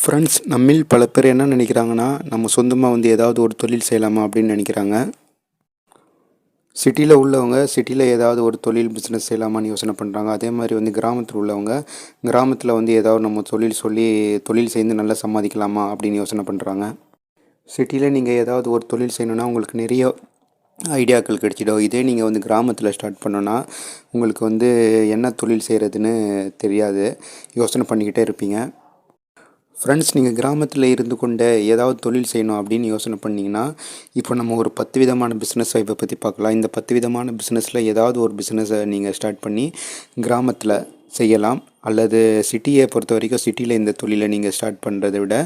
Friends நம்மில் பல பேர் என்ன நினைக்கிறாங்கன்னா நம்ம சொந்தமாக வந்து ஏதாவது ஒரு தொழில் செய்யலாமா அப்படின்னு நினைக்கிறாங்க. சிட்டியில் உள்ளவங்க சிட்டியில் ஏதாவது ஒரு தொழில் பிஸ்னஸ் செய்யலாமான்னு யோசனை பண்ணுறாங்க அதே மாதிரி வந்து கிராமத்தில் உள்ளவங்க கிராமத்தில் வந்து ஏதாவது நம்ம தொழில் சொல்லி தொழில் செய்து நல்லா சம்பாதிக்கலாமா அப்படின்னு யோசனை பண்ணுறாங்க சிட்டியில் நீங்கள் ஏதாவது ஒரு தொழில் செய்யணுன்னா உங்களுக்கு நிறைய ஐடியாக்கள் கிடைச்சிடும். இதே நீங்கள் வந்து கிராமத்தில் ஸ்டார்ட் பண்ணோன்னா உங்களுக்கு வந்து என்ன தொழில் செய்கிறதுன்னு தெரியாது. யோசனை பண்ணிக்கிட்டே இருப்பீங்க. ஃப்ரெண்ட்ஸ் நீங்கள் கிராமத்தில் இருந்து கொண்டு ஏதாவது தொழில் செய்யணும் அப்படின்னு யோசனை பண்ணிங்கன்னா இப்போ நம்ம ஒரு பத்து விதமான பிஸ்னஸ் வாய்ப்பை பற்றி பார்க்கலாம். இந்த பத்து விதமான பிஸ்னஸில் ஏதாவது ஒரு பிஸ்னஸை நீங்கள் ஸ்டார்ட் பண்ணி கிராமத்தில் செய்யலாம். அல்லது சிட்டியை பொறுத்த வரைக்கும் சிட்டியில் இந்த தொழிலை நீங்கள் ஸ்டார்ட் பண்ணுறதை விட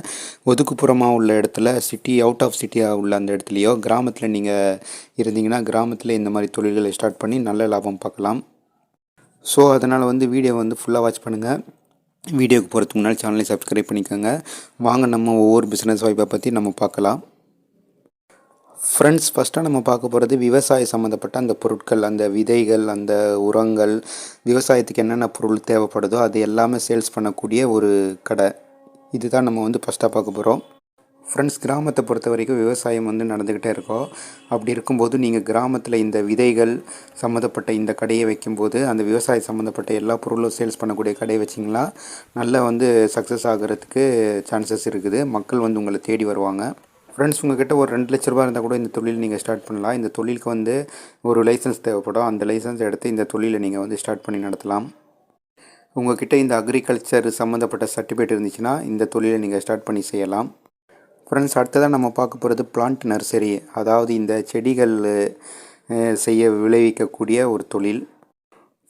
ஒதுக்குப்புறமாக உள்ள இடத்துல சிட்டி அவுட் ஆஃப் சிட்டியாக உள்ள அந்த இடத்துலையோ கிராமத்தில் நீங்கள் இருந்தீங்கன்னா கிராமத்தில் இந்த மாதிரி தொழில்களை ஸ்டார்ட் பண்ணி நல்ல லாபம் பார்க்கலாம். ஸோ அதனால் வந்து வீடியோ வந்து ஃபுல்லாக வாட்ச் பண்ணுங்கள் வீடியோக்கு போகிறதுக்கு முன்னாடி சேனலை சப்ஸ்கிரைப் பண்ணிக்கோங்க. வாங்க நம்ம ஒவ்வொரு பிஸ்னஸ் வாய்ப்பை பற்றி நம்ம பார்க்கலாம். ஃப்ரெண்ட்ஸ் ஃபஸ்ட்டாக நம்ம பார்க்க போகிறது விவசாய சம்மந்தப்பட்ட அந்த பொருட்கள் அந்த விதைகள் அந்த உரங்கள் விவசாயத்துக்கு என்னென்ன பொருள் தேவைப்படுதோ அது எல்லாமே சேல்ஸ் பண்ணக்கூடிய ஒரு கடை. இதுதான் நம்ம வந்து ஃபஸ்ட்டாக பார்க்க போகிறோம் ஃப்ரெண்ட்ஸ் கிராமத்தை பொறுத்த வரைக்கும் விவசாயம் வந்து நடந்துக்கிட்டே இருக்கோம். அப்படி இருக்கும்போது நீங்கள் கிராமத்தில் இந்த விதைகள் சம்மந்தப்பட்ட இந்த கடையை வைக்கும்போது அந்த விவசாயம் சம்மந்தப்பட்ட எல்லா பொருளும் சேல்ஸ் பண்ணக்கூடிய கடையை வச்சிங்களா நல்லா வந்து சக்ஸஸ் ஆகிறதுக்கு சான்சஸ் இருக்குது. மக்கள் வந்து உங்களை தேடி வருவாங்க. ஃப்ரெண்ட்ஸ் உங்ககிட்ட ஒரு ரெண்டு லட்ச ரூபா இருந்தால் கூட இந்த தொழில் நீங்கள் ஸ்டார்ட் பண்ணலாம். இந்த தொழிலுக்கு வந்து ஒரு லைசன்ஸ் தேவைப்படும். அந்த லைசன்ஸ் எடுத்து இந்த தொழிலை நீங்கள் வந்து ஸ்டார்ட் பண்ணி நடத்தலாம். உங்ககிட்ட இந்த அக்ரிகல்ச்சர் சம்மந்தப்பட்ட சர்டிஃபிகேட் இருந்துச்சுன்னா இந்த தொழிலை நீங்கள் ஸ்டார்ட் பண்ணி செய்யலாம். ஃப்ரெண்ட்ஸ் அடுத்ததாக நம்ம பார்க்க போகிறது பிளான்ட் நர்சரி அதாவது இந்த செடிகள் செய்ய விளைவிக்கக்கூடிய ஒரு தொழில்.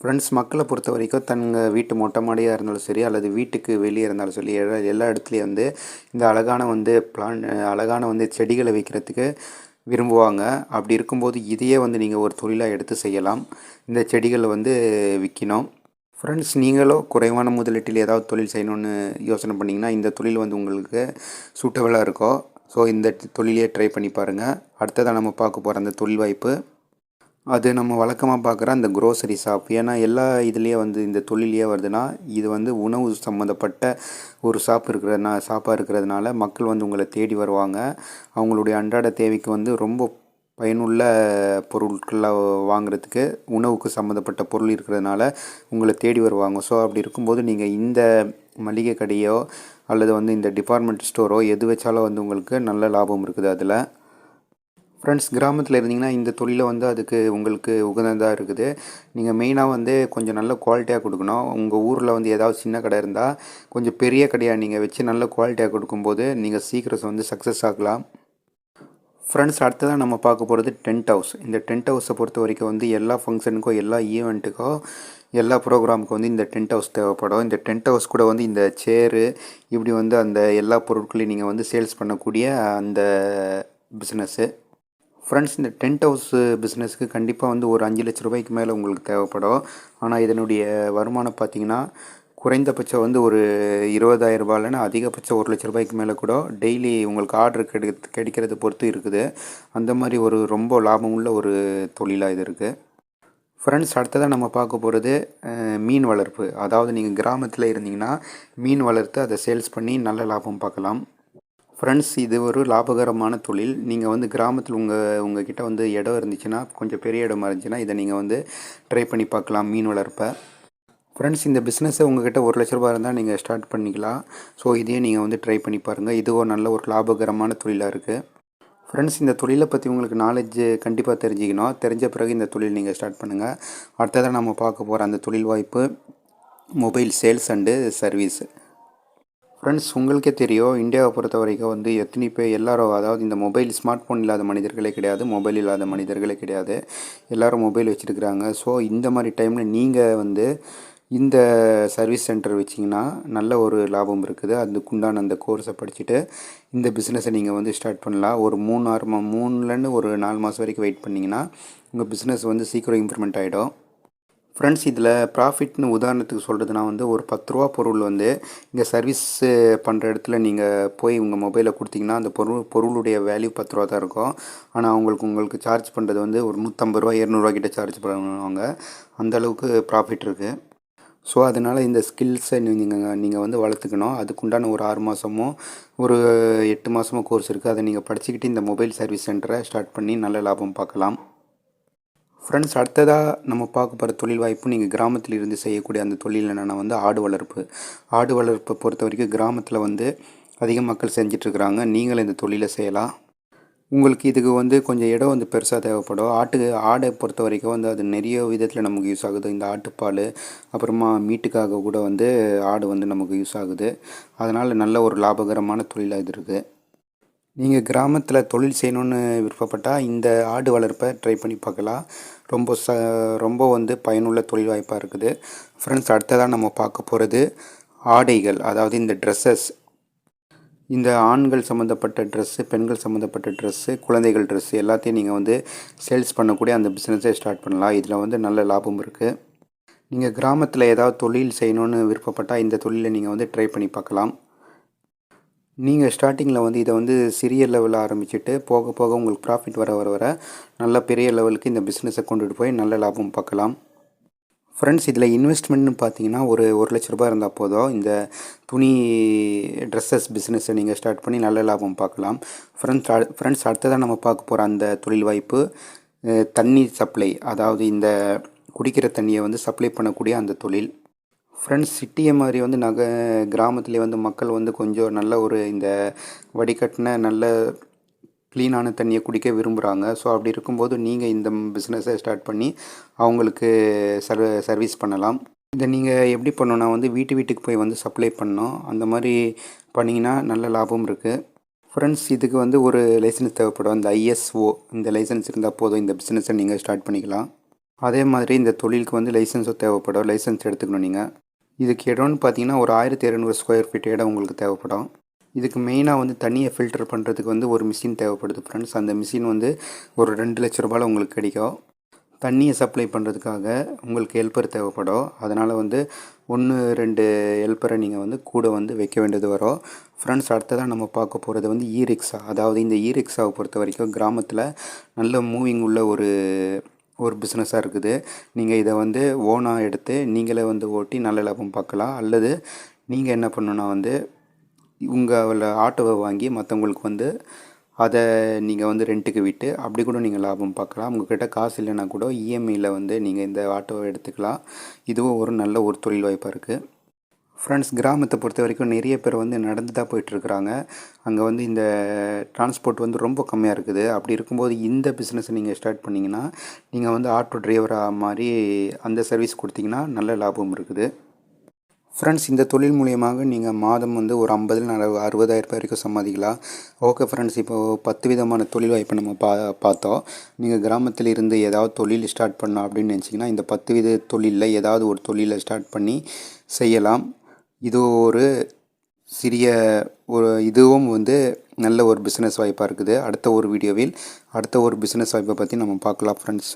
ஃப்ரெண்ட்ஸ் மக்களை பொறுத்த வரைக்கும் தங்கள் வீட்டு மொட்டை மாடியாக இருந்தாலும் சரி அல்லது வீட்டுக்கு வெளியே இருந்தாலும் சரி எல்லா எல்லா இடத்துலையும் வந்து இந்த அழகான வந்து பிளான் அழகான வந்து செடிகளை வைக்கிறதுக்கு விரும்புவாங்க. அப்படி இருக்கும்போது இதையே வந்து நீங்கள் ஒரு தொழிலாக எடுத்து செய்யலாம். இந்த செடிகளை வந்து விற்கணும் ஃப்ரெண்ட்ஸ் நீங்களோ குறைவான முதலீட்டில் ஏதாவது தொழில் செய்யணும்னு யோசனை பண்ணிங்கன்னா இந்த தொழில் வந்து உங்களுக்கு சூட்டபிளாக இருக்கோ. ஸோ இந்த தொழிலே ட்ரை பண்ணி பாருங்கள் அடுத்ததாக நம்ம பார்க்க போகிற அந்த தொழில் வாய்ப்பு. அது நம்ம வழக்கமாக பார்க்குற அந்த க்ரோசரி ஷாப் ஏன்னா எல்லா இதுலேயே வந்து இந்த தொழிலே வருதுன்னா இது வந்து உணவு சம்மந்தப்பட்ட ஒரு ஷாப் இருக்கிறதுனா ஷாப்பாக இருக்கிறதுனால மக்கள் வந்து உங்களை தேடி வருவாங்க. அவங்களுடைய அன்றாட தேவைக்கு வந்து ரொம்ப பயனுள்ள பொருட்களை வாங்குறதுக்கு உணவுக்கு சம்மந்தப்பட்ட பொருள் இருக்கிறதுனால உங்களை தேடி வருவாங்க. ஸோ அப்படி இருக்கும்போது நீங்கள் இந்த மளிகை கடையோ அல்லது வந்து இந்த டிபார்ட்மெண்ட் ஸ்டோரோ எது வச்சாலும் வந்து உங்களுக்கு நல்ல லாபம் இருக்குது அதில். ஃப்ரெண்ட்ஸ் கிராமத்தில் இருந்தீங்கன்னா இந்த தொழிலை வந்து அதுக்கு உங்களுக்கு உகந்ததாக இருக்குது. நீங்கள் மெயினாக வந்து கொஞ்சம் நல்ல குவாலிட்டியாக கொடுக்கணும். உங்கள் ஊரில் வந்து ஏதாவது சின்ன கடை இருந்தால் கொஞ்சம் பெரிய கடையாக நீங்கள் வச்சு நல்ல குவாலிட்டியாக கொடுக்கும்போது நீங்கள் சீக்கிரம் வந்து சக்ஸஸ் ஆகலாம். ஃப்ரெண்ட்ஸ் அடுத்ததாக நம்ம பார்க்க போகிறது டென்ட் ஹவுஸ் இந்த டென்ட் ஹவுஸை பொறுத்த வரைக்கும் வந்து எல்லா ஃபங்க்ஷனுக்கும் எல்லா ஈவெண்ட்டுக்கும் எல்லா ப்ரோக்ராமுக்கும் வந்து இந்த டென்ட் ஹவுஸ் தேவைப்படும். இந்த டென்ட் ஹவுஸ் கூட வந்து இந்த சேரு இப்படி வந்து அந்த எல்லா பொருட்களையும் நீங்கள் வந்து சேல்ஸ் பண்ணக்கூடிய அந்த பிஸ்னஸ்ஸு ஃப்ரெண்ட்ஸ் இந்த டென்ட் ஹவுஸ் பிஸ்னஸ்க்கு கண்டிப்பாக வந்து ஒரு அஞ்சு லட்ச ரூபாய்க்கு மேலே உங்களுக்கு தேவைப்படும். ஆனால் இதனுடைய வருமானம் பார்த்தீங்கன்னா குறைந்தபட்சம் வந்து ஒரு இருபதாயிரம் ரூபாயிலனா அதிகபட்சம் ஒரு லட்ச ரூபாய்க்கு மேலே கூட டெய்லி உங்களுக்கு ஆர்டர் கிடை கிடைக்கிறத பொறுத்து இருக்குது. அந்த மாதிரி ஒரு ரொம்ப லாபம் உள்ள ஒரு தொழிலாக இது இருக்குது ஃப்ரெண்ட்ஸ் அடுத்ததாக நம்ம பார்க்க போகிறது மீன் வளர்ப்பு. அதாவது நீங்கள் கிராமத்தில் இருந்தீங்கன்னா மீன் வளர்த்து அதை சேல்ஸ் பண்ணி நல்ல லாபம் பார்க்கலாம். ஃப்ரெண்ட்ஸ் இது ஒரு லாபகரமான தொழில். நீங்கள் வந்து கிராமத்தில் உங்கள் உங்ககிட்ட வந்து இடம் இருந்துச்சுன்னா கொஞ்சம் பெரிய இடமா இருந்துச்சுன்னா இதை நீங்கள் வந்து ட்ரை பண்ணி பார்க்கலாம் மீன் வளர்ப்பை. ஃப்ரெண்ட்ஸ் இந்த பிஸ்னஸை உங்ககிட்ட ஒரு லட்ச ரூபா இருந்தால் நீங்கள் ஸ்டார்ட் பண்ணிக்கலாம். ஸோ இதையே நீங்கள் வந்து ட்ரை பண்ணி பாருங்கள் இதுவும் நல்ல ஒரு லாபகரமான தொழிலாக இருக்குது ஃப்ரெண்ட்ஸ் இந்த தொழிலை பற்றி உங்களுக்கு நாலேஜ் கண்டிப்பாக தெரிஞ்சுக்கணும். தெரிஞ்ச பிறகு இந்த தொழில் நீங்கள் ஸ்டார்ட் பண்ணுங்கள் அடுத்ததாக நம்ம பார்க்க போகிற அந்த தொழில் வாய்ப்பு mobile sales and service friends உங்களுக்கே தெரியும் இந்தியாவை பொறுத்த வரைக்கும் வந்து எத்தனை பேர் எல்லாரும் அதாவது இந்த மொபைல் ஸ்மார்ட் ஃபோன் இல்லாத மனிதர்களே கிடையாது. மொபைல் இல்லாத மனிதர்களே கிடையாது. எல்லோரும் மொபைல் வச்சுருக்குறாங்க. ஸோ இந்த மாதிரி டைமில் நீங்கள் வந்து இந்த சர்வீஸ் சென்டர் வச்சிங்கன்னா நல்ல ஒரு லாபம் இருக்குது. அதுக்குண்டான அந்த கோர்ஸை படிச்சுட்டு இந்த பிஸ்னஸை நீங்கள் வந்து ஸ்டார்ட் பண்ணலாம். ஒரு மூணு ஆறு மா மூணுலேருந்து ஒரு நாலு மாதம் வரைக்கும் வெயிட் பண்ணிங்கன்னா உங்கள் பிஸ்னஸ் வந்து சீக்கிரம் இம்ப்ரூவ்மெண்ட் ஆகிடும் ஃப்ரெண்ட்ஸ் இதில் ப்ராஃபிட்னு உதாரணத்துக்கு சொல்கிறதுனா வந்து ஒரு பத்து ரூபா பொருள் வந்து இங்கே சர்வீஸ் பண்ணுற இடத்துல நீங்கள் போய் உங்கள் மொபைலை கொடுத்தீங்கன்னா அந்த பொருள் பொருளுடைய வேல்யூ பத்து ரூபா தான் இருக்கும். ஆனால் அவங்களுக்கு உங்களுக்கு சார்ஜ் பண்ணுறது வந்து ஒரு நூற்றம்பது ரூபா இரநூறுவா கிட்ட சார்ஜ் பண்ணுவாங்க. அந்த அளவுக்கு ப்ராஃபிட் இருக்குது ஸோ அதனால் இந்த ஸ்கில்ஸை நீங்கள் நீங்கள் வந்து வளர்த்துக்கணும். அதுக்குண்டான ஒரு ஆறு மாதமோ ஒரு எட்டு மாதமோ கோர்ஸ் இருக்குது அதை நீங்கள் படிச்சுக்கிட்டு இந்த மொபைல் சர்வீஸ் சென்டரை ஸ்டார்ட் பண்ணி நல்ல லாபம் பார்க்கலாம். ஃப்ரெண்ட்ஸ் அடுத்ததாக நம்ம பார்க்க போகிற தொழில் வாய்ப்பு நீங்கள் கிராமத்தில் இருந்து செய்யக்கூடிய அந்த தொழில் என்னென்னா வந்து ஆடு வளர்ப்பு. ஆடு வளர்ப்பை பொறுத்த வரைக்கும் கிராமத்தில் வந்து அதிக மக்கள் செஞ்சிட்ருக்குறாங்க நீங்களும் இந்த தொழிலை செய்யலாம். உங்களுக்கு இதுக்கு வந்து கொஞ்சம் இடம் வந்து பெருசாக தேவைப்படும். ஆட்டு ஆடை பொறுத்த வரைக்கும் வந்து அது நிறைய விதத்தில் நமக்கு யூஸ் ஆகுது. இந்த ஆட்டுப்பால் அப்புறமா மீட்டுக்காக கூட வந்து ஆடு வந்து நமக்கு யூஸ் ஆகுது. அதனால் நல்ல ஒரு லாபகரமான தொழிலாக இது இருக்குது நீங்கள் கிராமத்தில் தொழில் செய்யணுன்னு விருப்பப்பட்டால் இந்த ஆடு வளர்ப்பை ட்ரை பண்ணி பார்க்கலாம். ரொம்ப ச ரொம்ப வந்து பயனுள்ள தொழில் வாய்ப்பாக இருக்குது. ஃப்ரெண்ட்ஸ் அடுத்ததாக நம்ம பார்க்க போகிறது ஆடைகள். அதாவது இந்த ட்ரெஸ்ஸஸ் இந்த ஆண்கள் சம்மந்தப்பட்ட ட்ரெஸ்ஸு பெண்கள் சம்மந்தப்பட்ட ட்ரெஸ்ஸு குழந்தைகள் ட்ரெஸ்ஸு எல்லாத்தையும் நீங்கள் வந்து சேல்ஸ் பண்ணக்கூடிய அந்த பிஸ்னஸை ஸ்டார்ட் பண்ணலாம். இதில் வந்து நல்ல லாபம் இருக்குது நீங்கள் கிராமத்தில் ஏதாவது தொழில் செய்யணுன்னு விருப்பப்பட்டால் இந்த தொழிலை நீங்கள் வந்து ட்ரை பண்ணி பார்க்கலாம். நீங்கள் ஸ்டார்டிங்கில் வந்து இதை வந்து சிறிய லெவலில் ஆரம்பிச்சுட்டு போக போக உங்களுக்கு ப்ராஃபிட் வர வர வர நல்ல பெரிய லெவலுக்கு இந்த பிஸ்னஸை கொண்டுட்டு போய் நல்ல லாபம் பார்க்கலாம். ஃப்ரெண்ட்ஸ் இதில் இன்வெஸ்ட்மெண்ட்னு பார்த்தீங்கன்னா ஒரு ஒரு லட்ச ரூபாய் இருந்தால் போதும். இந்த துணி ட்ரெஸ்ஸஸ் பிஸ்னஸை நீங்கள் ஸ்டார்ட் பண்ணி நல்ல லாபம் பார்க்கலாம் ஃப்ரெண்ட்ஸ் ஃப்ரெண்ட்ஸ் அடுத்ததாக நம்ம பார்க்க போகிற அந்த தொழில் வாய்ப்பு தண்ணி சப்ளை அதாவது இந்த குடிக்கிற தண்ணியை வந்து சப்ளை பண்ணக்கூடிய அந்த தொழில். ஃப்ரெண்ட்ஸ் சிட்டியை மாதிரி வந்து நக கிராமத்துலேயே வந்து மக்கள் வந்து கொஞ்சம் நல்ல ஒரு இந்த வடிகட்டின நல்ல க்ளீனான தண்ணியை குடிக்க விரும்புகிறாங்க ஸோ அப்படி இருக்கும்போது நீங்கள் இந்த பிஸ்னஸை ஸ்டார்ட் பண்ணி அவங்களுக்கு சர்வ சர்வீஸ் பண்ணலாம். இதை நீங்கள் எப்படி பண்ணணும்னா வந்து வீட்டு வீட்டுக்கு போய் வந்து சப்ளை பண்ணணும். அந்த மாதிரி பண்ணிங்கன்னா நல்ல லாபம் இருக்குது ஃப்ரெண்ட்ஸ் இதுக்கு வந்து ஒரு லைசன்ஸ் தேவைப்படும். இந்த ஐஎஸ்ஓ இந்த லைசன்ஸ் இருந்தால் போதும். இந்த பிஸ்னஸை நீங்கள் ஸ்டார்ட் பண்ணிக்கலாம். அதே மாதிரி இந்த தொழிலுக்கு வந்து லைசன்ஸும் தேவைப்படும். லைசன்ஸ் எடுத்துக்கணும் நீங்கள் இதுக்கு இடம்னு பார்த்தீங்கன்னா ஒரு ஆயிரத்தி இரநூறு ஸ்கொயர் ஃபீட் இடம் உங்களுக்கு தேவைப்படும். இதுக்கு மெயினாக வந்து தண்ணியை ஃபில்டர் பண்ணுறதுக்கு வந்து ஒரு மிஷின் தேவைப்படுது ஃப்ரெண்ட்ஸ் அந்த மிஷின் வந்து ஒரு ரெண்டு லட்ச ரூபாயில் உங்களுக்கு கிடைக்கும். தண்ணியை சப்ளை பண்ணுறதுக்காக உங்களுக்கு ஹெல்ப்பர் தேவைப்படும். அதனால் வந்து ஒன்று ரெண்டு ஹெல்ப்பரை நீங்கள் வந்து கூட வந்து வைக்க வேண்டியது வரும். ஃப்ரெண்ட்ஸ் அடுத்ததாக நம்ம பார்க்க போகிறது வந்து ஈரிக்ஸா அதாவது இந்த ஈரிக்ஸாவை பொறுத்த வரைக்கும் கிராமத்தில் நல்ல மூவிங் உள்ள ஒரு ஒரு பிஸ்னஸாக இருக்குது. நீங்கள் இதை வந்து ஓனாக எடுத்து நீங்களே வந்து ஓட்டி நல்ல லாபம் பார்க்கலாம். அல்லது நீங்கள் என்ன பண்ணுன்னா வந்து உங்கள் ஆட்டோவை வாங்கி மற்றவங்களுக்கு வந்து அதை நீங்கள் வந்து ரெண்ட்டுக்கு விட்டு அப்படி கூட நீங்கள் லாபம் பார்க்கலாம். உங்கள்கிட்ட காசு இல்லைன்னா கூட இஎம்ஐயில் வந்து நீங்கள் இந்த ஆட்டோவை எடுத்துக்கலாம். இதுவும் ஒரு நல்ல ஒரு தொழில் வாய்ப்பாக இருக்குது ஃப்ரெண்ட்ஸ் கிராமத்தை பொறுத்த வரைக்கும் நிறைய பேர் வந்து நடந்து தான் போயிட்டுருக்குறாங்க அங்கே வந்து இந்த டிரான்ஸ்போர்ட் வந்து ரொம்ப கம்மியாக இருக்குது. அப்படி இருக்கும்போது இந்த பிஸ்னஸை நீங்கள் ஸ்டார்ட் பண்ணிங்கன்னா நீங்கள் வந்து ஆட்டோ டிரைவராக மாதிரி அந்த சர்வீஸ் கொடுத்தீங்கன்னா நல்ல லாபம் இருக்குது. ஃப்ரெண்ட்ஸ் இந்த தொழில் மூலியமாக நீங்கள் மாதம் வந்து ஒரு ஐம்பதுல அறுபதாயிரம் ரூபாய் வரைக்கும் சம்பாதிக்கலாம். ஓகே ஃப்ரெண்ட்ஸ் இப்போது பத்து விதமான தொழில் வாய்ப்பை நம்ம பா பார்த்தோம். நீங்கள் கிராமத்தில் இருந்து ஏதாவது தொழில் ஸ்டார்ட் பண்ணலாம் அப்படின்னு நினச்சிங்கன்னா இந்த பத்து வித தொழிலில் ஏதாவது ஒரு தொழிலை ஸ்டார்ட் பண்ணி செய்யலாம். இது ஒரு சிறிய ஒரு இதுவும் வந்து நல்ல ஒரு பிஸ்னஸ் வாய்ப்பாக இருக்குது. அடுத்த ஒரு வீடியோவில் அடுத்த ஒரு பிஸ்னஸ் வாய்ப்பை பற்றி நம்ம பார்க்கலாம் ஃப்ரெண்ட்ஸ்